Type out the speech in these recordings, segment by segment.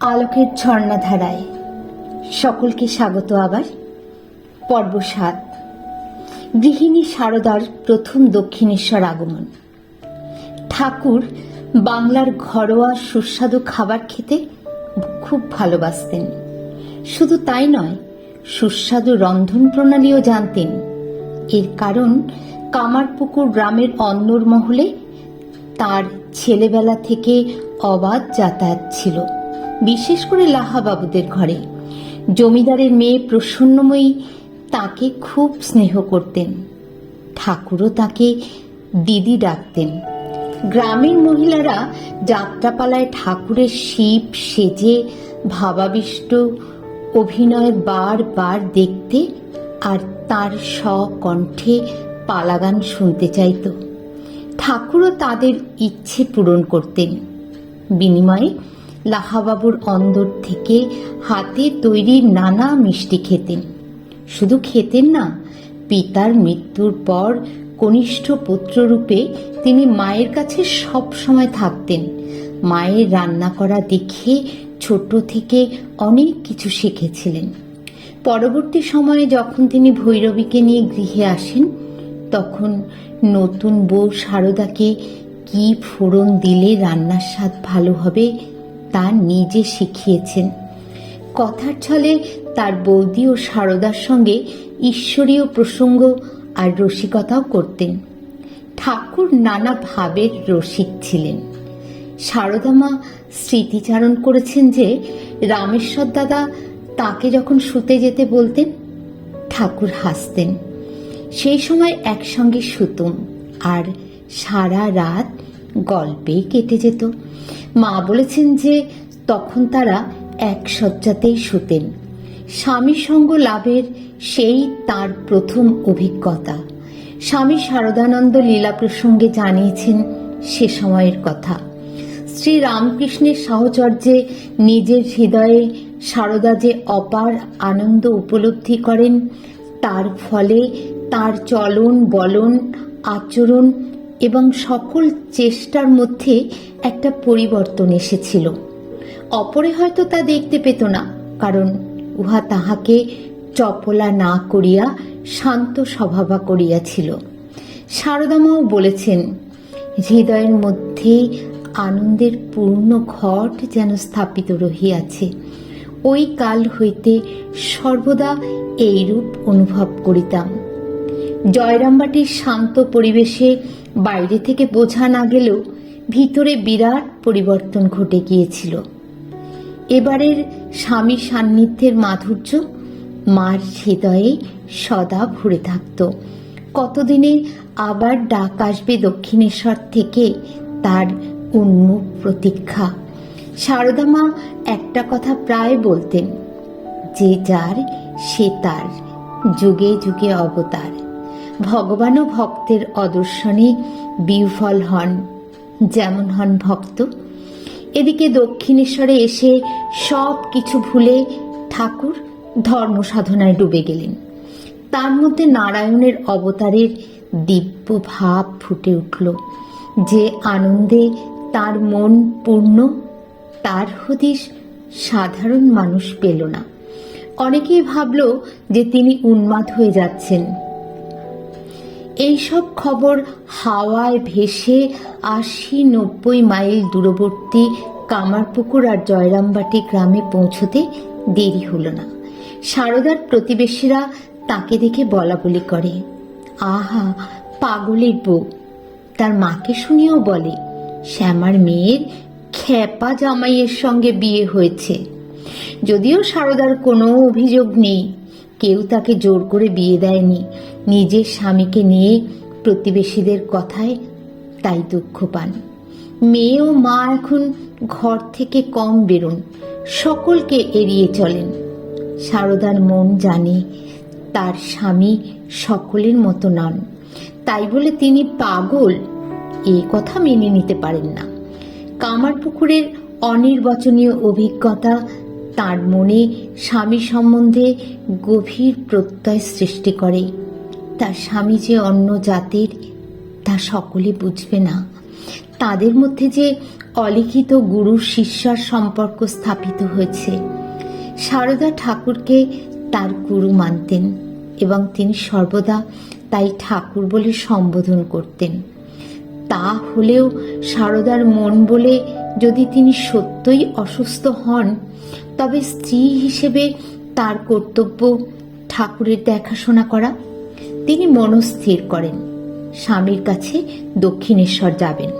আলোকের ঝর্ণাধারায়। সকলকে স্বাগত আবার। পর্ব সাত। গৃহিণী সারদার প্রথম দক্ষিণেশ্বর আগমন। ঠাকুর বাংলার ঘরোয়া সুস্বাদু খাবার খেতে খুব ভালোবাসতেন। শুধু তাই নয়, সুস্বাদু রন্ধন প্রণালীও জানতেন। এর কারণ, কামারপুকুর গ্রামের অন্নর মহলে তার ছেলেবেলা থেকে অবাধ যাতায়াত ছিল। বিশেষ করে লাহাবাবুদের ঘরে। জমিদারের মেয়ে প্রসন্নময়ী তাকে খুব স্নেহ করতেন। ঠাকুরও তাকে দিদি ডাকতেন। গ্রামের মহিলারা যাত্রাপালায় ঠাকুরের শিব সেজে ভাবাবিষ্ট অভিনয় বারবার দেখতে আর তার স্বকণ্ঠে পালাগান শুনতে চাইত। ঠাকুরও তাদের ইচ্ছে পূরণ করতেন। বিনিময়ে লাহাবাবুর অন্দর থেকে হাতে তৈরি নানা মিষ্টি খেতেন। শুধু খেতেন না, পিতার মৃত্যুর পর কনিষ্ঠ পুত্ররূপে তিনি মায়ের কাছে সব সময় থাকতেন। মায়ের রান্না করা দেখে ছোট থেকে অনেক কিছু শিখেছিলেন। পরবর্তী সময়ে যখন তিনি ভৈরবীকে নিয়ে গৃহে আসেন, তখন নতুন বউ সারদাকে কি ফোড়ন দিলে রান্নার স্বাদ ভালো হবে তা নিজে শিখিয়েছেন। কথার ছলে তার বৌদি ও সারদার সঙ্গে ঈশ্বরীয় প্রসঙ্গ আর রসিকতাও করতেন। ঠাকুর নানা ভাবের রসিক ছিলেন। সারদামা স্মৃতিচারণ করেছেন যে রামেশ্বর দাদা তাকে যখন শুতে যেতে বলতেন, ঠাকুর হাসতেন। সেই সময় একসঙ্গে শুতুম আর সারা রাত গল্পেই কেটে যেত। মা বলেছেন যে তখন তারা এক শয্যাতেই শুতেন। স্বামী সঙ্গ লাভের সেই তার প্রথম অভিজ্ঞতা। স্বামী শারদানন্দ লীলা প্রসঙ্গে জানিয়েছেন সে সময়ের কথা। শ্রী রামকৃষ্ণের সাহচর্যে নিজের হৃদয়ে সারদা যে অপার আনন্দ উপলব্ধি করেন, তার ফলে তার চলন, বলন, আচরণ এবং সকল চেষ্টার মধ্যে একটা পরিবর্তন এসেছিল। অপরে হয়তো তা দেখতে পেত না, কারণ উহা তাহাকে চপলা না করিয়া শান্ত স্বভাবা করিয়াছিল। সারদামাও বলেছেন, হৃদয়ের মধ্যে আনন্দের পূর্ণ ঘট যেন স্থাপিত রহিয়াছে। ওই কাল হইতে সর্বদা এইরূপ অনুভব করিতাম। জয়রামবাটির শান্ত পরিবেশে বাইরে থেকে বোঝা না গেলেও ভিতরে বিরাট পরিবর্তন ঘটে গিয়েছিল। এবারের স্বামী সান্নিধ্যের মাধুর্য মার হৃদয়ে সদা ভরে থাকত। কতদিনে আবার ডাক আসবে দক্ষিণেশ্বর থেকে তার উন্মুখ প্রতীক্ষা। সারদা মা একটা কথা প্রায় বলতেন, যে যার, সে তার, যুগে যুগে অবতার। ভগবানও ভক্তের অদর্শনে বিফল হন। যেমন হন ভক্ত। এদিকে দক্ষিণেশ্বরে এসে সব কিছু ভুলে ঠাকুর ধর্ম সাধনায় ডুবে গেলেন। তার মধ্যে নারায়ণের অবতারের দিব্য ভাব ফুটে উঠল, যে আনন্দে তার মন পূর্ণ, তার হদিশ সাধারণ মানুষ পেল না। অনেকেই ভাবল যে তিনি উন্মাদ হয়ে যাচ্ছেন। এইসব খবর হাওয়ায় ভেসে আশি নব্বই মাইল দূরবর্তী কামারপুকুর আর জয়রামবাটি গ্রামে পৌঁছতে দেরি হলো না। সারদার প্রতিবেশীরা তাকে দেখে বলা বলি করে, আহা, পাগলের বউ। তার মাকে শুনিয়েও বলে, শ্যামার মেয়ের খ্যাপা জামাইয়ের সঙ্গে বিয়ে হয়েছে। যদিও সারদার কোনো অভিযোগ নেই, কেউ তাকে জোর করে বিয়ে দেয়নি। নিজের স্বামীকে নিয়ে প্রতিবেশীদের কথায় তাই দুঃখ পান। মেয়ে ও মা এখন ঘর থেকে কম বেরোন, সকলকে এড়িয়ে চলেন। সারদার মন জানে তার স্বামী সকলের মতো নন। তাই বলে তিনি পাগল এই কথা মেনে নিতে পারেন না। কামারপুকুরের অনির্বাচনীয় অভিজ্ঞতা তার মনে স্বামী সম্বন্ধে গভীর প্রত্যয় সৃষ্টি করে। তার স্বামী যে অন্য জাতির, তা সকলে বুঝবে না। তাদের মধ্যে যে অলিখিত গুরু শিষ্যার সম্পর্ক স্থাপিত হয়েছে, সারদা ঠাকুরকে তার গুরু মানতেন এবং তিনি সর্বদা তাই ঠাকুর বলে সম্বোধন করতেন। তা হলেও সারদার মন বলে যদি তিনি সত্যই অসুস্থ হন, তবে স্ত্রী হিসেবে তার কর্তব্য ঠাকুরের দেখাশোনা করা তিনি মনস্থির করেন। স্বামীর কাছে দক্ষিণেশ্বর যাবেন।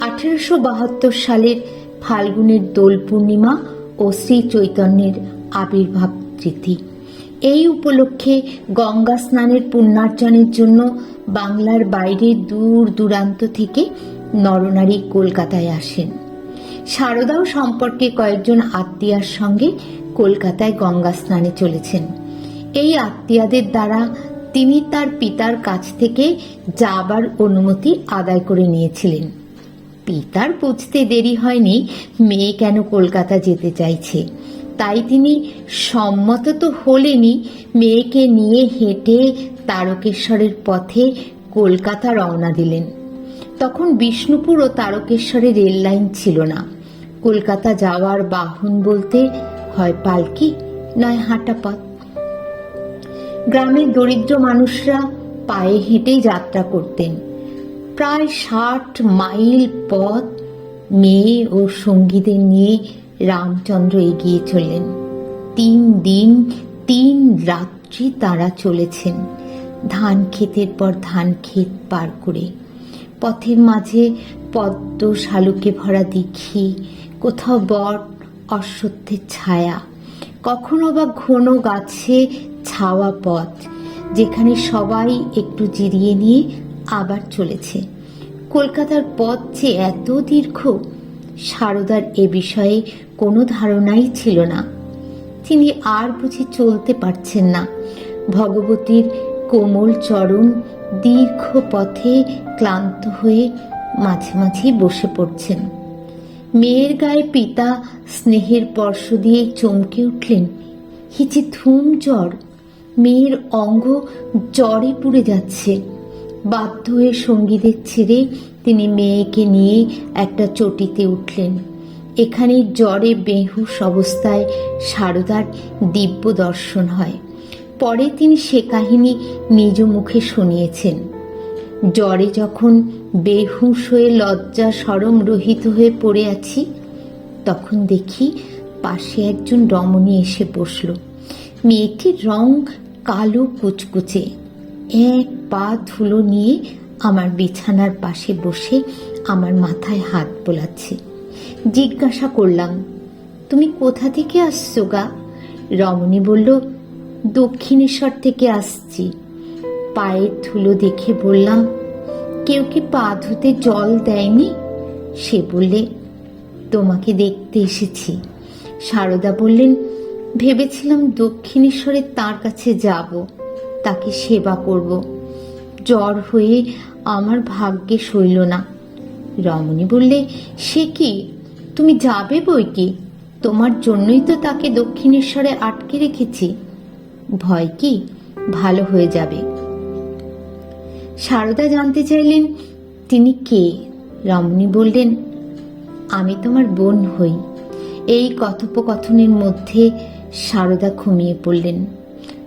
আঠেরোশো বাহাত্তর সালের ফাল্গুনের দোল পূর্ণিমা ও শ্রী চৈতন্যের আবির্ভাব তিথি। এই উপলক্ষে গঙ্গা স্নানের পুণ্যার্জনের জন্য বাংলার বাইরে দূর দূরান্ত থেকে নরনারী কলকাতায় আসেন। শারদাও সম্পর্কে কয়েকজন আত্মীয়ার সঙ্গে কলকাতায় গঙ্গা স্নানে চলেছেন। এই আত্মীয়াদের দ্বারা তিনি তার পিতার কাছ থেকে যাবার অনুমতি আদায় করে নিয়েছিলেন। পিতার বুঝতে দেরি হয়নি মেয়ে কেন কলকাতা যেতে চাইছে। তাই তিনি সম্মত তো হলেনি মেয়েকে নিয়ে হেঁটে তারকেশ্বরের পথে কলকাতা রওনা দিলেন। তখন বিষ্ণুপুর ও তারকেশ্বরে রেল লাইন ছিল না। কলকাতা যাওয়ার বাহন বলতে হয় পালকি, নয় হাঁটা পথ। গ্রামের দরিদ্র মানুষরা পায়ে হেঁটেই যাত্রা করতেন। প্রায় ষাট মাইল পথ মেয়ে ও সঙ্গীদের নিয়ে রামচন্দ্র এগিয়ে চললেন। তিন দিন, তিন রাত্রি তারা চলেছেন। ধান ক্ষেতের পর ধান ক্ষেত পার করে। পথের মাঝে পদ্ম শালুকে ভরা দিঘি, কোথাও বট, অশ্বত্থের ছায়া। কখনো বা ঘন গাছে ছাওয়া পথ, যেখানে সবাই একটু জিরিয়ে নিয়ে আবার চলেছে। কলকাতার পথ যে এত দীর্ঘ, সারদার এ বিষয়ে কোনো ধারণাই ছিল না। তিনি আর বুঝি চলতে পারছেন না। ভগবতীর কোমল চরণ দীর্ঘ পথে ক্লান্ত হয়ে মাঝে মাঝে বসে পড়ছেন। মেয়ের গায়ে পিতা স্নেহের স্পর্শ দিয়ে চমকে উঠলেন। হিচে ধুম জ্বর! মেয়ের অঙ্গ জ্বরে পুড়ে যাচ্ছে। বাধ্য হয়ে সঙ্গীদের ছেড়ে তিনি মেয়েকে নিয়ে একটা চটিতে উঠলেন। এখানে জ্বরে বেহুশ অবস্থায় সারদার দিব্য দর্শন হয়। পরে তিনি সে কাহিনী নিজ মুখে শুনিয়েছেন। জ্বরে যখন বেহুশ হয়ে লজ্জা সরম রহিত হয়ে পড়ে আছি, তখন দেখি পাশে একজন রমণী এসে বসল। মেয়েটির রং কালো কুচকুচে। এক পা ধুলো নিয়ে আমার বিছানার পাশে বসে আমার মাথায় হাত বোলাচ্ছে। জিজ্ঞাসা করলাম, তুমি কোথা থেকে আসছো গা? রমণী বলল, দক্ষিণেশ্বর থেকে আসছি। পায়ের ধুলো দেখে বললাম, কেউ কি পা ধুতে জল দেয়নি? সে বললে, তোমাকে দেখতে এসেছি। সারদা বললেন ভেবেছিলাম দক্ষিণেশ্বরে তার কাছে যাব, তাকে সেবা করব। জ্বর হয়ে আমার ভাগ্যে সইল না। রমণী বললে, সে কি? তুমি যাবে বই কি? তোমার জন্যই তো তাকে দক্ষিণেশ্বরে আটকে রেখেছি। ভয় কি? ভালো হয়ে যাবে। সারদা জানতে চাইলেন, তিনি কে? রমণী বললেন, আমি তোমার বোন হই। এই কথোপকথনের মধ্যে সারদা ঘুমিয়ে পড়লেন।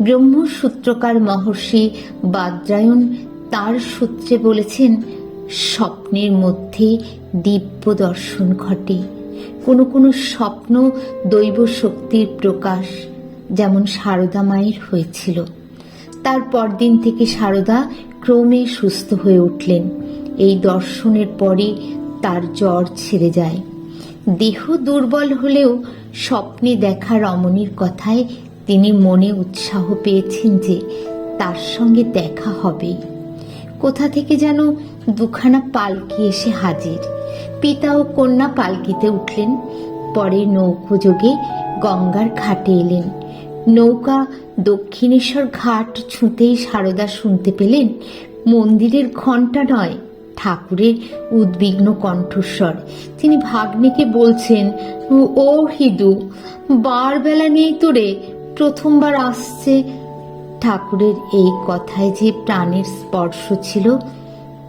ব্রহ্মসূত্রকার মহর্ষি বাদ্রায়ণ তার সূত্রে বলেছেন, স্বপ্নের মধ্যে দিব্য দর্শন ঘটে। কোনো কোনো স্বপ্ন দৈব শক্তির প্রকাশ, যেমন সারদা মায়ের হয়েছিল। তার পরদিন থেকে সারদা ক্রমে সুস্থ হয়ে উঠলেন। এই দর্শনের পরে তার জ্বর ছেড়ে যায়। দেহ দুর্বল হলেও স্বপ্নে দেখা রমণীর কথায় তিনি মনে উৎসাহ পেয়েছেন যে তার সঙ্গে দেখা হবেই। কোথা থেকে যেন দুখানা পালকি এসে হাজির। পিতা ও কন্যা পালকিতে উঠলেন। পরে নৌকোযোগে গঙ্গার ঘাটে এলেন। নৌকা দক্ষিণেশ্বর ঘাট ছুঁতেই সারদা শুনতে পেলেন, মন্দিরের ঘণ্টা নয় ঠাকুরের উদ্বিগ্ন কণ্ঠস্বর। তিনি ভাগ্নেকে বলছেন, ও হিদু বারবেলা নেই তোরে, প্রথমবার আসছে। ঠাকুরের এই কথায় যে প্রাণের স্পর্শ ছিল,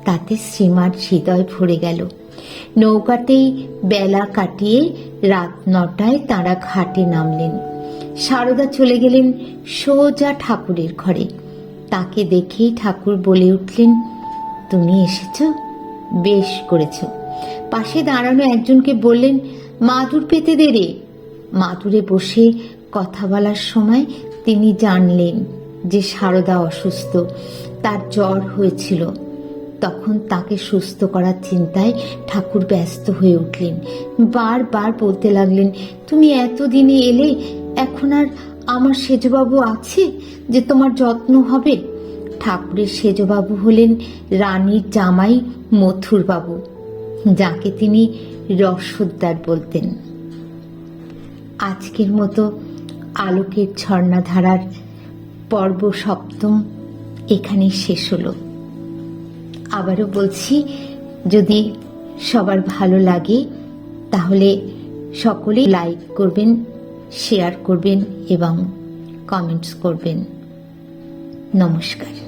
তাতে শ্রীমার হৃদয় ভরে গেল। নৌকাতেই বেলা কাটিয়ে রাত নটায় তারা ঘাটে নামলেন। সারদা চলে গেলেন সোজা ঠাকুরের ঘরে। তাকে দেখেই ঠাকুর বলে উঠলেন তুমি এসেছ? বেশ করেছ। পাশে দাঁড়ানো একজনকে বললেন, মাদুর পেতে দে রে মাদুরে বসে কথা বলার সময় তিনি জানলেন যে সারদা অসুস্থ, তার জ্বর হয়েছিল। তখন তাকে সুস্থ করার চিন্তায় ঠাকুর ব্যস্ত হয়ে উঠলেন। বারবার বলতে লাগলেন, তুমি এতদিনে এলে এখন আর আমার সেজবাবু আছে যে তোমার যত্ন হবে? ঠাকুরের সেজবাবু হলেন রানীর জামাই মথুরবাবু, যাকে তিনি রসোদ্দার বলতেন। আজকের মতো আলোকের ঝর্ণাধারার পর্ব সপ্তম এখানেই শেষ হলো। আবারও বলছি, যদি সবার ভালো লাগে, তাহলে সকলে লাইক করবেন, শেয়ার করবেন এবং কমেন্টস করবেন। নমস্কার।